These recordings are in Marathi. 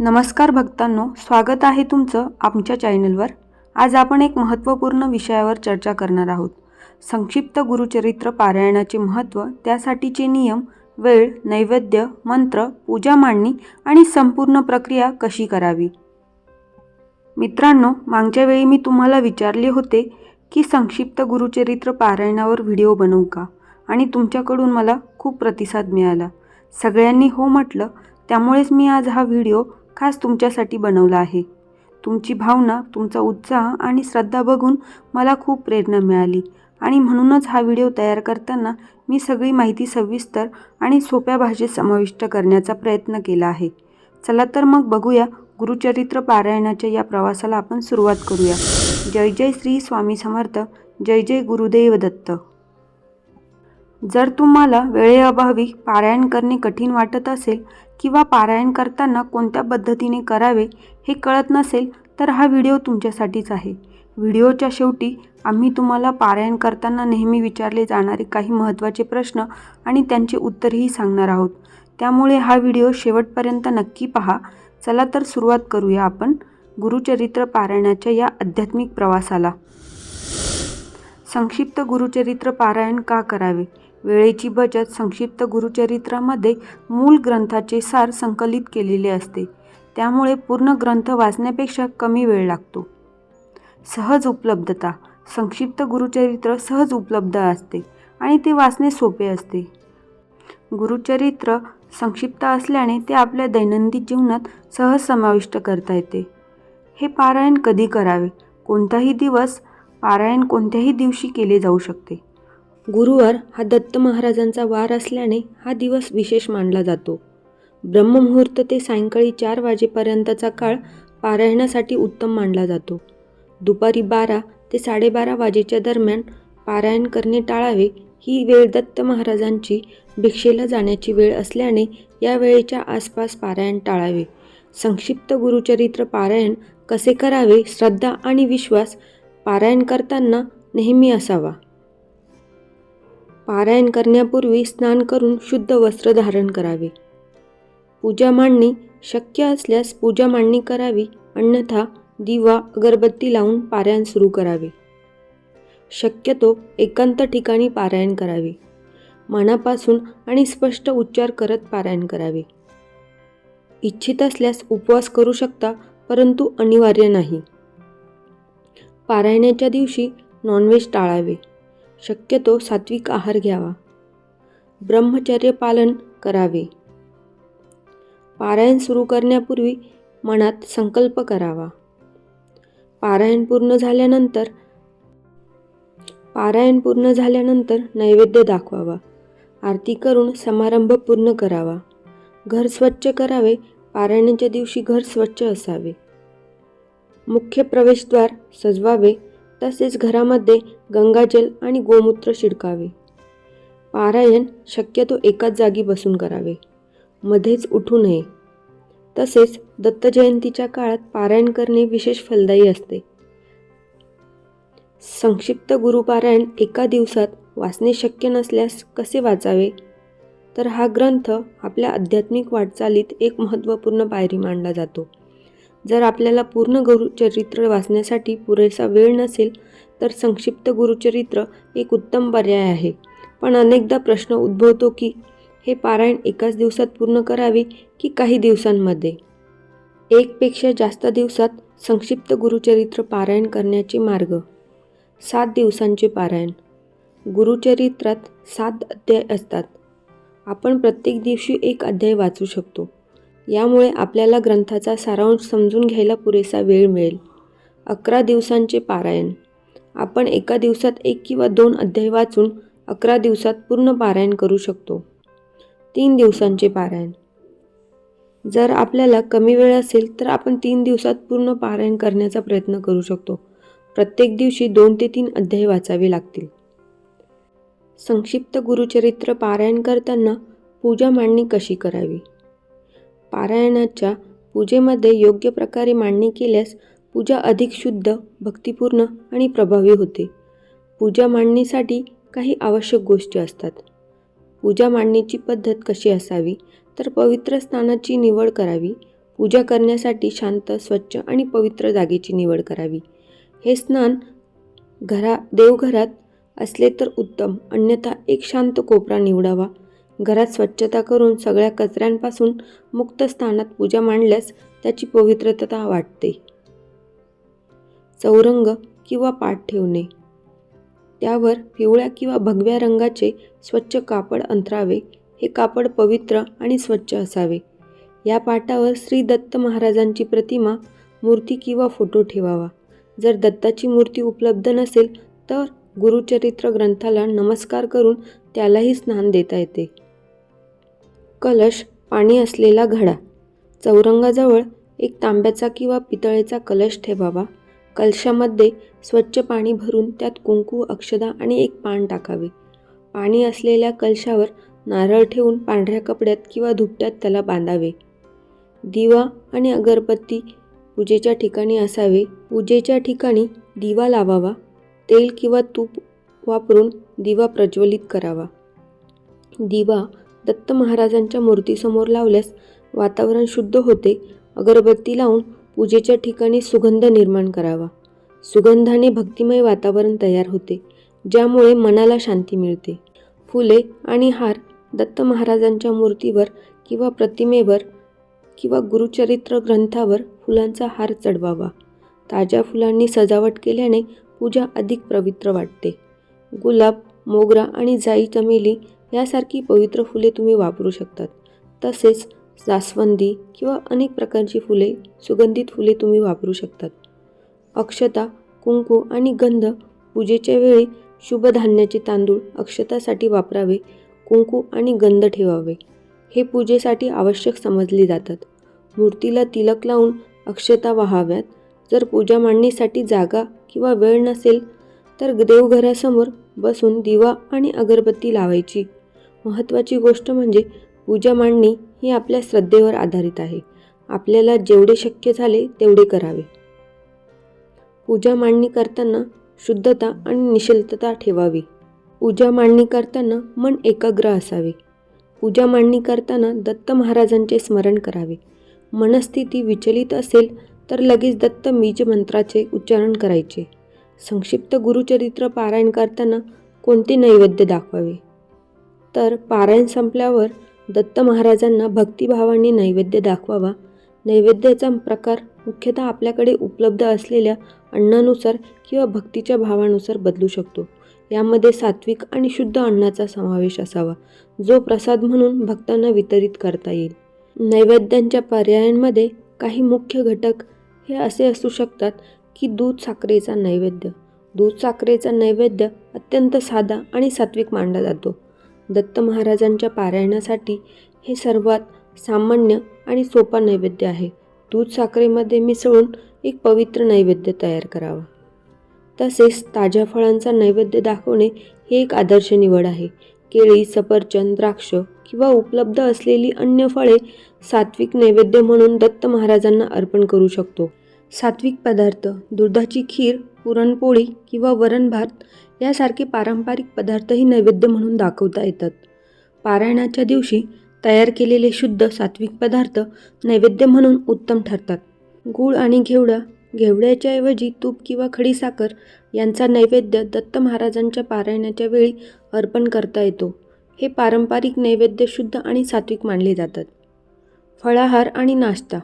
नमस्कार भक्तांनो स्वागत आहे तुमचं आमच्या चॅनलवर. आज आपण एक महत्त्वपूर्ण विषयावर चर्चा करणार आहोत. संक्षिप्त गुरुचरित्र पारायणाचे महत्त्व त्यासाठीचे नियम वेळ नैवेद्य मंत्र पूजा मांडणी आणि संपूर्ण प्रक्रिया कशी करावी? मित्रांनो मागच्या वेळी मी तुम्हाला विचारले होते की संक्षिप्त गुरुचरित्र पारायणावर व्हिडिओ बनवू का? आणि तुमच्याकडून मला खूप प्रतिसाद मिळाला. सगळ्यांनी हो म्हटलं त्यामुळेच मी आज हा व्हिडिओ खास तुमच्यासाठी बनवला आहे. तुमची भावना तुमचा उत्साह आणि श्रद्धा बघून मला खूप प्रेरणा मिळाली. आणि म्हणूनच हा व्हिडिओ तयार करताना मी सगळी माहिती सविस्तर आणि सोप्या भाषेत समाविष्ट करण्याचा प्रयत्न केला आहे. चला तर मग बघूया गुरुचरित्र पारायणाच्या या प्रवासाला आपण सुरुवात करूया. जय जय श्री स्वामी समर्थ जय जय गुरुदेव दत्त. जर तुम्हाला वेळेअभावी पारायण करणे कठीण वाटत असेल किंवा पारायण करताना कोणत्या पद्धतीने करावे हे कळत नसेल तर हा व्हिडिओ तुमच्यासाठीच आहे. व्हिडिओच्या शेवटी आम्ही तुम्हाला पारायण करताना नेहमी विचारले जाणारे काही महत्त्वाचे प्रश्न आणि त्यांचे उत्तरही सांगणार आहोत. त्यामुळे हा व्हिडिओ शेवटपर्यंत नक्की पहा. चला तर सुरुवात करूया आपण. गुरुचरित्र पारायणाच्या या आध्यात्मिक प्रवासाला. संक्षिप्त गुरुचरित्र पारायण का करावे? वेळेची बचत संक्षिप्त गुरुचरित्रामध्ये मूळ ग्रंथाचे सार संकलित केलेले असते. त्यामुळे पूर्ण ग्रंथ वाचण्यापेक्षा कमी वेळ लागतो. सहज उपलब्धता. संक्षिप्त गुरुचरित्र सहज उपलब्ध असते आणि ते वाचणे सोपे असते. गुरुचरित्र संक्षिप्त असल्याने ते आपल्या दैनंदिन जीवनात सहज समाविष्ट करता येते. हे पारायण कधी करावे? कोणताही दिवस पारायण कोणत्याही दिवशी केले जाऊ शकते. गुरुवार हा दत्त महाराजांचा वार असल्याने हा दिवस विशेष मानला जातो. ब्रह्ममुहूर्त ते सायंकाळी चार वाजेपर्यंतचा काळ पारायणासाठी उत्तम मानला जातो. दुपारी बारा ते साडेबारा वाजेच्या दरम्यान पारायण करणे टाळावे ही वेळ दत्त महाराजांची भिक्षेला जाण्याची वेळ असल्याने या वेळेच्या आसपास पारायण टाळावे. संक्षिप्त गुरुचरित्र पारायण कसे करावे? श्रद्धा आणि विश्वास पारायण करताना नेहमी असावा. पारायण करण्यापूर्वी स्नान करून शुद्ध वस्त्र धारण करावे. पूजा मांडणी शक्य असल्यास पूजा मांडणी करावी अन्यथा दिवा अगरबत्ती लावून पारायण सुरू करावे. शक्यतो एकांत ठिकाणी पारायण करावे. मनापासून आणि स्पष्ट उच्चार करत पारायण करावे. इच्छित असल्यास उपवास करू शकता परंतु अनिवार्य नाही. पारायणाच्या दिवशी नॉनव्हेज टाळावे. शक्यतो सात्विक आहार घ्यावा. ब्रह्मचर्य पालन करावे. पारायण सुरू करण्यापूर्वी मनात संकल्प करावा. पारायण पूर्ण झाल्यानंतर पारायण पूर्ण झाल्यानंतर नैवेद्य दाखवावा. आरती करून समारंभ पूर्ण करावा. घर स्वच्छ करावे पारायणाच्या दिवशी घर स्वच्छ असावे. मुख्य प्रवेशद्वार सजवावे तसेच घरामध्ये गंगाजल आणि गोमूत्र शिडकावे. पारायण शक्यतो एकाच जागी बसून करावे. मध्येच उठू नये. तसेच दत्तजयंतीच्या काळात पारायण करणे विशेष फलदायी असते. संक्षिप्त गुरुपारायण एका दिवसात वाचणे शक्य नसल्यास कसे वाचावे? तर हा ग्रंथ आपल्या आध्यात्मिक वाटचालीत एक महत्त्वपूर्ण पायरी मानला जातो. जर आपल्याला पूर्ण गुरुचरित्र वाचण्यासाठी पुरेसा वेळ नसेल तर संक्षिप्त गुरुचरित्र एक उत्तम पर्याय आहे. पण अनेकदा प्रश्न उद्भवतो की हे पारायण एकाच दिवसात पूर्ण करावे की काही दिवसांमध्ये? एकपेक्षा जास्त दिवसात संक्षिप्त गुरुचरित्र पारायण करण्याचे मार्ग. सात दिवसांचे पारायण. गुरुचरित्रात सात अध्याय असतात. आपण प्रत्येक दिवशी एक अध्याय वाचू शकतो. यामुळे आपल्याला ग्रंथाचा सारांश समजून घ्यायला पुरेसा वेळ मिळेल. अकरा दिवसांचे पारायण. आपण एका दिवसात एक किंवा दोन अध्याय वाचून अकरा दिवसात पूर्ण पारायण करू शकतो. तीन दिवसांचे पारायण. जर आपल्याला कमी वेळ असेल तर आपण तीन दिवसात पूर्ण पारायण करण्याचा प्रयत्न करू शकतो. प्रत्येक दिवशी दोन ते तीन अध्याय वाचावे लागतील. संक्षिप्त गुरुचरित्र पारायण करताना पूजा मांडणी कशी करावी? पारायणाच्या पूजेमध्ये योग्य प्रकारे मांडणी केल्यास पूजा अधिक शुद्ध भक्तिपूर्ण आणि प्रभावी होते. पूजा मांडणीसाठी काही आवश्यक गोष्टी असतात. पूजा मांडणीची पद्धत कशी असावी? तर पवित्र स्थानाची निवड करावी. पूजा करण्यासाठी शांत स्वच्छ आणि पवित्र जागेची निवड करावी. हे स्नान घरा देवघरात असले तर उत्तम. अन्यथा एक शांत कोपरा निवडावा. घरात स्वच्छता करून सगळ्या कचऱ्यांपासून मुक्त स्थानात पूजा मांडल्यास त्याची पवित्रता वाटते. चौरंग किंवा पाठ ठेवणे. त्यावर पिवळ्या किंवा भगव्या रंगाचे स्वच्छ कापड अंतरावे. हे कापड पवित्र आणि स्वच्छ असावे. या पाटावर श्री दत्त महाराजांची प्रतिमा मूर्ती किंवा फोटो ठेवावा. जर दत्ताची मूर्ती उपलब्ध नसेल तर गुरुचरित्र ग्रंथाला नमस्कार करून त्यालाही स्नान देता येते. कलश पाणी असलेला घडा. चौरंगाजवळ एक तांब्याचा किंवा पितळेचा कलश ठेवावा. कलशामध्ये स्वच्छ पाणी भरून त्यात कुंकू अक्षदा आणि एक पान टाकावे. पाणी असलेल्या कलशावर नारळ ठेवून पांढऱ्या कपड्यात किंवा धुपट्यात त्याला बांधावे. दिवा आणि अगरबत्ती पूजेच्या ठिकाणी असावे. पूजेच्या ठिकाणी दिवा लावावा. तेल किंवा तूप वापरून दिवा प्रज्वलित करावा. दिवा दत्त महाराजांच्या मूर्तीसमोर लावल्यास वातावरण शुद्ध होते. अगरबत्ती लावून पूजेच्या ठिकाणी सुगंध निर्माण करावा. सुगंधाने भक्तिमय वातावरण तयार होते ज्यामुळे मनाला शांती मिळते. फुले आणि हार दत्त महाराजांच्या मूर्तीवर किंवा प्रतिमेवर किंवा गुरुचरित्र ग्रंथावर फुलांचा हार चढवावा. ताज्या फुलांनी सजावट केल्याने पूजा अधिक पवित्र वाटते. गुलाब मोगरा आणि जाई चमेली यासारखी पवित्र फुले तुम्ही वापरू शकतात. तसेच जास्वंदी किंवा अनेक प्रकारची फुले सुगंधित फुले तुम्ही वापरू शकतात. अक्षता कुंकू आणि गंध पूजेच्या वेळी शुभ धान्याचे तांदूळ अक्षतासाठी वापरावे कुंकू आणि गंध ठेवावे. हे पूजेसाठी आवश्यक समजले जातात. मूर्तीला तिलक लावून अक्षता वाहाव्यात. जर पूजा मांडणीसाठी जागा किंवा वेळ नसेल तर देवघरासमोर बसून दिवा आणि अगरबत्ती लावायची. महत्त्वाची गोष्ट म्हणजे पूजा मांडणी ही आपल्या श्रद्धेवर आधारित आहे. आपल्याला जेवढे शक्य झाले तेवढे करावे. पूजा मांडणी करताना शुद्धता आणि निश्चलता ठेवावी. पूजा मांडणी करताना मन एकाग्र असावे. पूजा मांडणी करताना दत्त महाराजांचे स्मरण करावे. मनस्थिती विचलित असेल तर लगेच दत्त बीज मंत्राचे उच्चारण करायचे. संक्षिप्त गुरुचरित्र पारायण करताना कोणते नैवेद्य दाखवावे? तर पारायण संपल्यावर दत्त महाराजांना भक्तिभावाने नैवेद्य दाखवावा. नैवेद्याचा प्रकार मुख्यतः आपल्याकडे उपलब्ध असलेल्या अन्नानुसार किंवा भक्तीच्या भावानुसार बदलू शकतो. यामध्ये सात्विक आणि शुद्ध अन्नाचा समावेश असावा जो प्रसाद म्हणून भक्तांना वितरित करता येईल. नैवेद्यांच्या पर्यायांमध्ये काही मुख्य घटक हे असे असू शकतात की दूध साखरेचा नैवेद्य. दूध साखरेचा नैवेद्य अत्यंत साधा आणि सात्विक मानला जातो. दत्त महाराजांच्या पारायणासाठी हे सर्वात सामान्य आणि सोपा नैवेद्य आहे. दूध साखरेमध्ये मिसळून एक पवित्र नैवेद्य तयार करावा. तसेच ताज्या फळांचा नैवेद्य दाखवणे हे एक आदर्श निवड आहे. केळी सफरचंद द्राक्ष किंवा उपलब्ध असलेली अन्य फळे सात्विक नैवेद्य म्हणून दत्त महाराजांना अर्पण करू शकतो. सात्विक पदार्थ दुधाची खीर पुरणपोळी किंवा वरण भात यासारखे पारंपरिक पदार्थही नैवेद्य म्हणून दाखवता येतात. पारायणाच्या दिवशी तयार केलेले शुद्ध सात्विक पदार्थ नैवेद्य म्हणून उत्तम ठरतात. गूळ आणि घेवडा घेवड्याच्या ऐवजी तूप किंवा खडीसाखर यांचा नैवेद्य दत्त महाराजांच्या पारायणाच्या वेळी अर्पण करता येतो. हे पारंपरिक नैवेद्य शुद्ध आणि सात्विक मानले जातात. फळाहार आणि नाश्ता.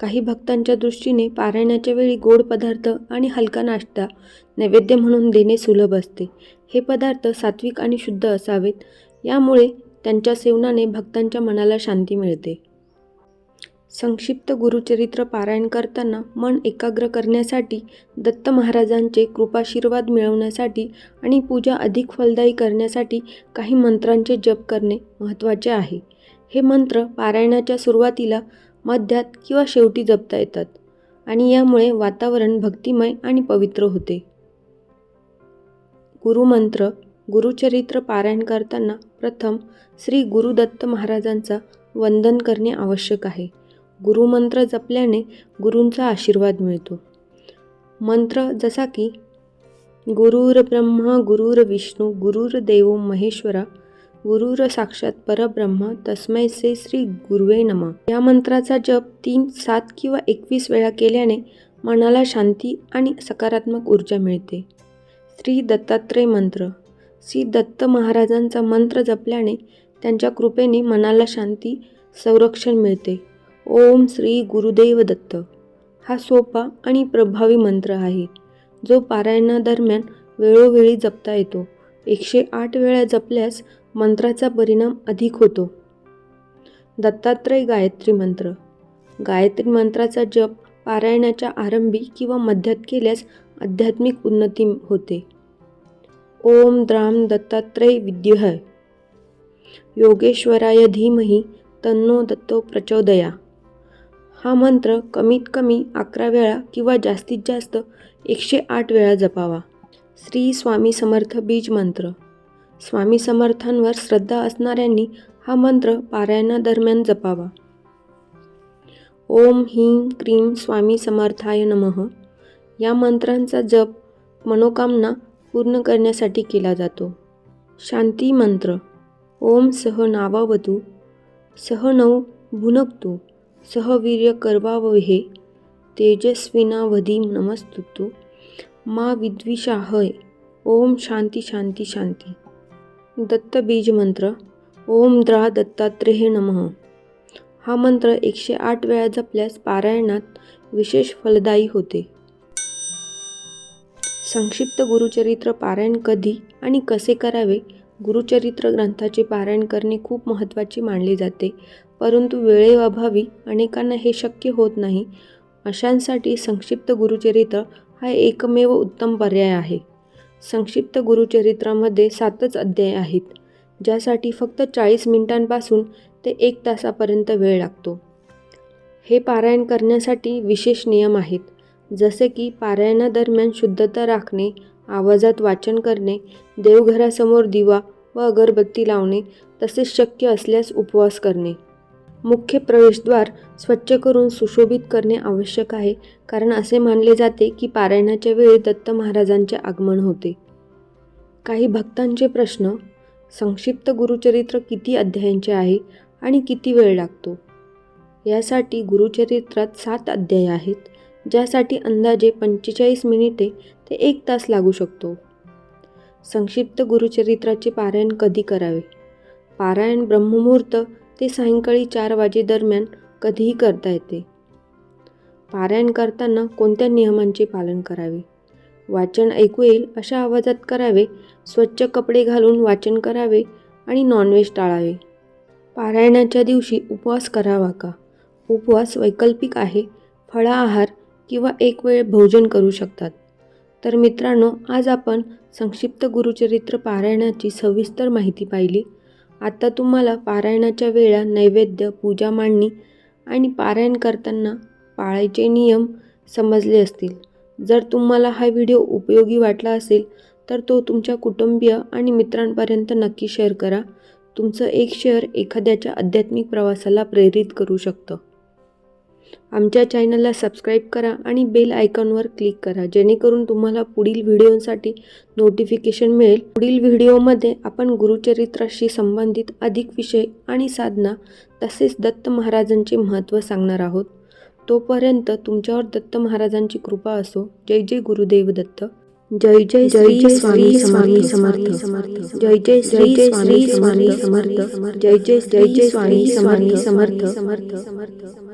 काही भक्तांच्या दृष्टीने पारायणाच्या वेळी गोड पदार्थ आणि हलका नाश्ता नैवेद्य म्हणून देणे सुलभ असते. हे पदार्थ सात्विक आणि शुद्ध असावेत. यामुळे त्यांच्या सेवनाने भक्तांच्या मनाला शांती मिळते. संक्षिप्त गुरुचरित्र पारायण करताना मन एकाग्र करण्यासाठी दत्त महाराजांचे कृपाशीर्वाद मिळवण्यासाठी आणि पूजा अधिक फलदायी करण्यासाठी काही मंत्रांचे जप करणे महत्त्वाचे आहे. हे मंत्र पारायणाच्या सुरुवातीला मध्यात किंवा शेवटी जपता येतात आणि यामुळे वातावरण भक्तिमय आणि पवित्र होते. गुरुमंत्र गुरुचरित्र पारायण करताना प्रथम श्री गुरुदत्त महाराजांचा वंदन करणे आवश्यक आहे. गुरुमंत्र जपल्याने गुरूंचा आशीर्वाद मिळतो. मंत्र जसा की गुरुर गुरुर्विष्णू गुरुर विष्णू गुरुर महेश्वरा गुरुर साक्षात परब्रह्म तस्मै से श्री गुरुवे नम. या मंत्राचा जप तीन सात किंवा एकवीस वेळा केल्याने मनाला शांती आणि सकारात्मक ऊर्जा मिळते. श्री दत्तात्रय मंत्र. श्री दत्त महाराजांचा मंत्र जपल्याने त्यांच्या कृपेने मनाला शांती संरक्षण मिळते. ओम श्री गुरुदेव दत्त. हा सोपा आणि प्रभावी मंत्र आहे जो पारायणादरम्यान वेळोवेळी जपता येतो. एकशे आठ वेळा जपल्यास मंत्राचा परिणाम अधिक होतो. दत्तात्रय गायत्री मंत्र. गायत्री मंत्राचा जप पारायणाच्या आरंभी किंवा मध्यात केल्यास आध्यात्मिक उन्नती होते. ओम द्राम दत्तात्रय विद्युह योगेश्वराय धीमही तन्नो दत्तो प्रचोदया. हा मंत्र कमीत कमी अकरा वेळा किंवा जास्तीत जास्त एकशे आठ वेळा जपावा. श्री स्वामी समर्थ बीज मंत्र. स्वामी समर्थांवर श्रद्धा असणाऱ्यांनी हा मंत्र पारायणादरम्यान जपावा. ओम ह्रीं क्रीं स्वामी समर्थाय नमः. या मंत्रांचा जप मनोकामना पूर्ण करण्यासाठी केला जातो. शांती मंत्र. ओम सह नावावतु. सह नऊ भुनक्तु. सह वीर्य कर्वावहे. तेजस्विनावधी नमस्तुतु. मा विद्विषाहय. ओम शांती शांती शांती. दत्त बीज मंत्र ओम द्रा दत्तात्रेय नमः. हा मंत्र एकशे आठ वेळा जपल्यास पारायणात विशेष फलदायी होते. संक्षिप्त गुरुचरित्र पारायण कधी आणि कसे करावे? गुरुचरित्र ग्रंथाचे पारायण करणे खूप महत्त्वाचे मानले जाते. परंतु वेळेअभावी अनेकांना हे शक्य होत नाही. अशांसाठी संक्षिप्त गुरुचरित्र हा एकमेव उत्तम पर्याय आहे. संक्षिप्त गुरुचरित्रामध्ये सातच अध्याय आहेत ज्यासाठी फक्त चाळीस मिनिटांपासून ते एक तासापर्यंत वेळ लागतो. हे पारायण करण्यासाठी विशेष नियम आहेत जसे की पारायणादरम्यान शुद्धता राखणे आवाजात वाचन करणे देवघरासमोर दिवा व अगरबत्ती लावणे तसेच शक्य असल्यास उपवास करणे. मुख्य प्रवेशद्वार स्वच्छ करून सुशोभित करणे आवश्यक आहे. कारण असे मानले जाते की पारायणाच्या वेळी दत्त महाराजांचे आगमन होते. काही भक्तांचे प्रश्न संक्षिप्त गुरुचरित्र किती अध्यायांचे आहे आणि किती वेळ लागतो? यासाठी गुरुचरित्रात सात अध्याय आहेत ज्यासाठी अंदाजे पंचेचाळीस मिनिटे ते एक तास लागू शकतो. संक्षिप्त गुरुचरित्राचे पारायण कधी करावे? पारायण ब्रह्ममुहूर्त ते सायंकाळी चार वाजेदरम्यान कधीही करता येते. पारायण करताना कोणत्या नियमांचे पालन करावे? वाचन ऐकू येईल अशा आवाजात करावे? स्वच्छ कपडे घालून वाचन करावे आणि नॉनव्हेज टाळावे? पारायणाच्या दिवशी उपवास करावा का? उपवास वैकल्पिक आहे. फळा आहार किंवा एक वेळ भोजन करू शकतात. तर मित्रांनो आज आपण संक्षिप्त गुरुचरित्र पारायणाची सविस्तर माहिती पाहिली. आता तुम्हाला पारायणाच्या वेळा नैवेद्य पूजा मांडणी आणि पारायण करताना पाळायचे नियम समजले असतील. जर तुम्हाला हा व्हिडिओ उपयोगी वाटला असेल तर तो तुमच्या कुटुंबीय आणि मित्रांपर्यंत नक्की शेअर करा. तुमचं एक शेअर एखाद्याच्या आध्यात्मिक प्रवासाला प्रेरित करू शकतं. आमच्या चॅनलला सबस्क्राईब करा आणि बेल आयकॉनवर क्लिक करा जेणेकरून तुम्हाला पुढील व्हिडिओसाठी नोटिफिकेशन मिळेल. पुढील व्हिडिओमध्ये आपण गुरुचरित्राशी संबंधित अधिक विषय आणि साधना तसेच दत्त महाराजांचे महत्त्व सांगणार आहोत. तोपर्यंत तुमच्यावर दत्त महाराजांची कृपा असो. जय जय गुरुदेव दत्त. जय जय जय जय स्वामी स्वामी समर्थ. जय जय जय जय श्री स्वामी समर्थ. जय जय जय जय स्वामी समर्थ समर्थ समर्थ. समर्थ.